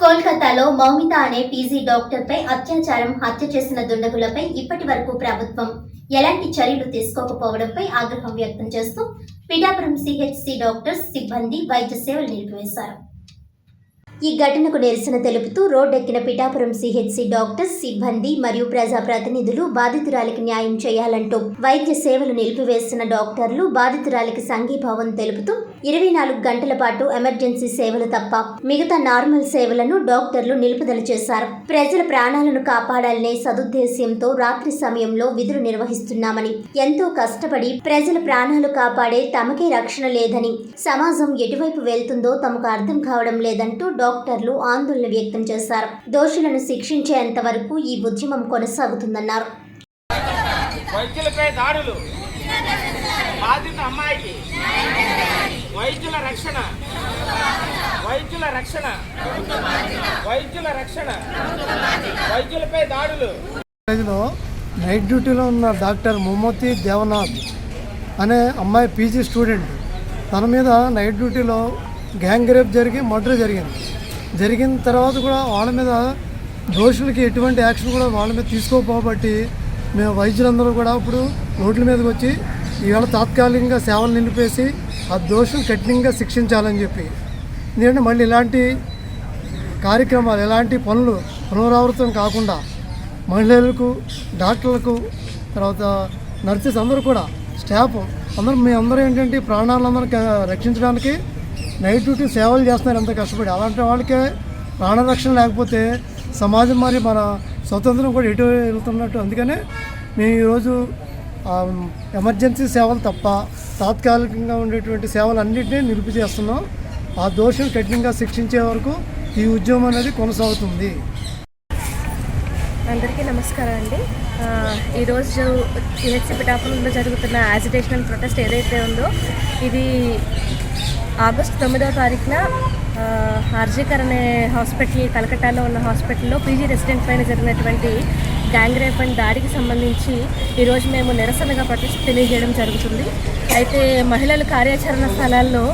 కోల్కతాలో మౌమిత అనే పీజీ డాక్టర్పై అత్యాచారం హత్య చేసిన దుండగులపై ఇప్పటి వరకు ప్రభుత్వం ఎలాంటి చర్యలు తీసుకోకపోవడంపై ఆగ్రహం వ్యక్తం చేస్తూ పిఠాపురం సిహెచ్సి డాక్టర్స్ సిబ్బంది వైద్య సేవలు నిలిపివేశారు. ఈ ఘటనకు నిరసన తెలుపుతూ రోడ్డెక్కిన పిఠాపురం సిహెచ్సి డాక్టర్స్ సిబ్బంది మరియు ప్రజాప్రతినిధులు బాధితురాలికి న్యాయం చేయాలంటూ వైద్య సేవలు నిలిపివేస్తున్న డాక్టర్లు బాధితురాలికి సంఘీభావం తెలుపుతూ ఇరవై నాలుగు గంటల పాటు ఎమర్జెన్సీ సేవలు తప్ప మిగతా నార్మల్ సేవలను డాక్టర్లు నిలుపుదల చేశారు. ప్రజల ప్రాణాలను కాపాడాలనే సదుద్దేశ్యంతో రాత్రి సమయంలో విధులు నిర్వహిస్తున్నామని ఎంతో కష్టపడి ప్రజల ప్రాణాలు కాపాడే తమకే రక్షణ లేదని సమాజం ఎటువైపు వెళ్తుందో తమకు అర్థం కావడం లేదంటూ డాక్టర్లు ఆందోళన వ్యక్తం చేశారు. దోషులను శిక్షించేంత వరకు ఈ ఉద్యమం కొనసాగుతుందన్నారు. వైద్యులపై దాడులు. బాధిత అమ్మాయికి వైద్యుల రక్షణ. వైద్యుల రక్షణ. వైద్యుల రక్షణ. వైద్యులపై దాడులు. కాలేజీలో నైట్ డ్యూటీలో ఉన్న డాక్టర్ మొహమ్మతి దేవనాథ్ అనే అమ్మాయి పీజీ స్టూడెంట్. తన మీద నైట్ డ్యూటీలో గ్యాంగ్ రేప్ జరిగి మర్డర్ జరిగింది. జరిగిన తర్వాత కూడా వాళ్ళ మీద దోషులకి ఎటువంటి యాక్షన్ కూడా వాళ్ళ మీద తీసుకోపోబట్టి మేము వైద్యులందరూ కూడా ఇప్పుడు రోడ్ల మీదకి వచ్చి ఈవేళ తాత్కాలికంగా సేవలు నిలిపేసి ఆ దోషులు కఠినంగా శిక్షించాలని చెప్పి. ఎందుకంటే మళ్ళీ ఇలాంటి కార్యక్రమాలు ఎలాంటి పనులు పునరావృతం కాకుండా మహిళలకు డాక్టర్లకు తర్వాత నర్సెస్ అందరూ కూడా స్టాఫ్ అందరూ మీ అందరూ ఏంటంటే ప్రాణాలందరూ రక్షించడానికి నైట్ డ్యూటీ సేవలు చేస్తున్నారు ఎంత కష్టపడి. అలాంటి వాళ్ళకే ప్రాణరక్షణ లేకపోతే సమాజం మరి మన స్వతంత్రం కూడా ఎటు వెళ్తున్నట్టు. అందుకనే మేము ఈరోజు ఎమర్జెన్సీ సేవలు తప్ప తాత్కాలికంగా ఉండేటువంటి సేవలు అన్నింటినీ నిలిపి చేస్తున్నాం. ఆ దోషం కఠినంగా శిక్షించే వరకు ఈ ఉద్యమం అనేది కొనసాగుతుంది. అందరికీ నమస్కారం అండి. ఈరోజు టీహెచ్సి పిఠాపురంలో జరుగుతున్న యాజిటేషనల్ ప్రొటెస్ట్ ఏదైతే ఉందో ఇది ఆగస్టు తొమ్మిదో తారీఖున ఆ, ఆర్జీకర్ అనే హాస్పిటల్ కలకట్టాలో ఉన్న హాస్పిటల్లో పీజీ రెసిడెంట్ పైన జరిగినటువంటి గ్యాంగ్ రేప్ అండ్ దాడికి సంబంధించి ఈరోజు మేము నిరసనగా ప్రొటెస్ట్ తెలియజేయడం జరుగుతుంది. అయితే మహిళలు కార్యాచరణ స్థలాల్లో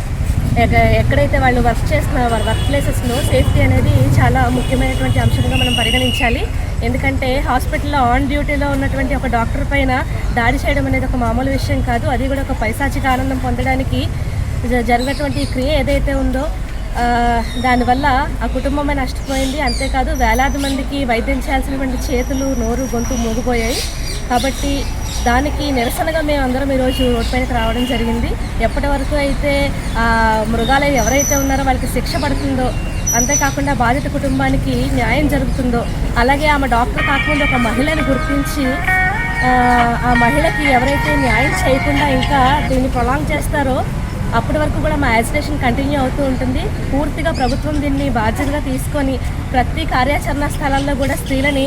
ఎక్కడైతే వాళ్ళు వర్క్ చేస్తున్న వారి వర్క్ ప్లేసెస్లో సేఫ్టీ అనేది చాలా ముఖ్యమైనటువంటి అంశంగా మనం పరిగణించాలి. ఎందుకంటే హాస్పిటల్లో ఆన్ డ్యూటీలో ఉన్నటువంటి ఒక డాక్టర్ పైన దాడి చేయడం అనేది ఒక మామూలు విషయం కాదు. అది కూడా ఒక పైశాచిక ఆనందం పొందడానికి జరిగినటువంటి ఈ క్రియ ఏదైతే ఉందో దానివల్ల ఆ కుటుంబమే నష్టపోయింది. అంతేకాదు వేలాది మందికి వైద్యం చేయాల్సినటువంటి చేతులు నోరు గొంతు మూగిపోయాయి. కాబట్టి దానికి నిరసనగా మేము అందరం ఈరోజు రోడ్ పైనకి రావడం జరిగింది. ఎప్పటి వరకు అయితే ఆ మృగాలు ఎవరైతే ఉన్నారో వాళ్ళకి శిక్ష పడుతుందో అంతేకాకుండా బాధిత కుటుంబానికి న్యాయం జరుగుతుందో అలాగే ఆమె డాక్టర్ కాకుండా ఒక మహిళను గుర్తించి ఆ మహిళకి ఎవరైతే న్యాయం చేయకుండా ఇంకా దీన్ని ప్రొలాంగ్ చేస్తారో అప్పటి వరకు కూడా మా యాజిటేషన్ కంటిన్యూ అవుతూ ఉంటుంది. పూర్తిగా ప్రభుత్వం దీన్ని బాధ్యతగా తీసుకొని ప్రతి కార్యాచరణ స్థలాల్లో కూడా స్త్రీలని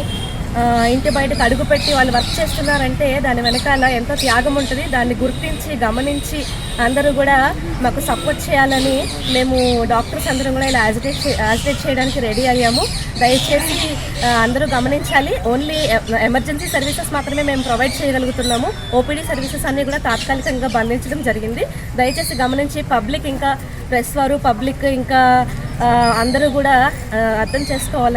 ఇంటి బయటకు అడుగుపెట్టి వాళ్ళు వర్క్ చేస్తున్నారంటే దాని వెనకాల ఎంతో త్యాగం ఉంటుంది. దాన్ని గుర్తించి గమనించి అందరూ కూడా మాకు సపోర్ట్ చేయాలని మేము డాక్టర్స్ అందరం కూడా ఇలా యాజిటేట్ యాజిటేట్ చేయడానికి రెడీ అయ్యాము. దయచేసి అందరూ గమనించాలి. ఓన్లీ ఎమర్జెన్సీ సర్వీసెస్ మాత్రమే మేము ప్రొవైడ్ చేయగలుగుతున్నాము. ఓపీడీ సర్వీసెస్ అన్నీ కూడా తాత్కాలికంగా బంధించడం జరిగింది. దయచేసి గమనించి పబ్లిక్ ఇంకా ప్రెస్ వారు పబ్లిక్ ఇంకా అందరూ కూడా అర్థం చేసుకోవాలి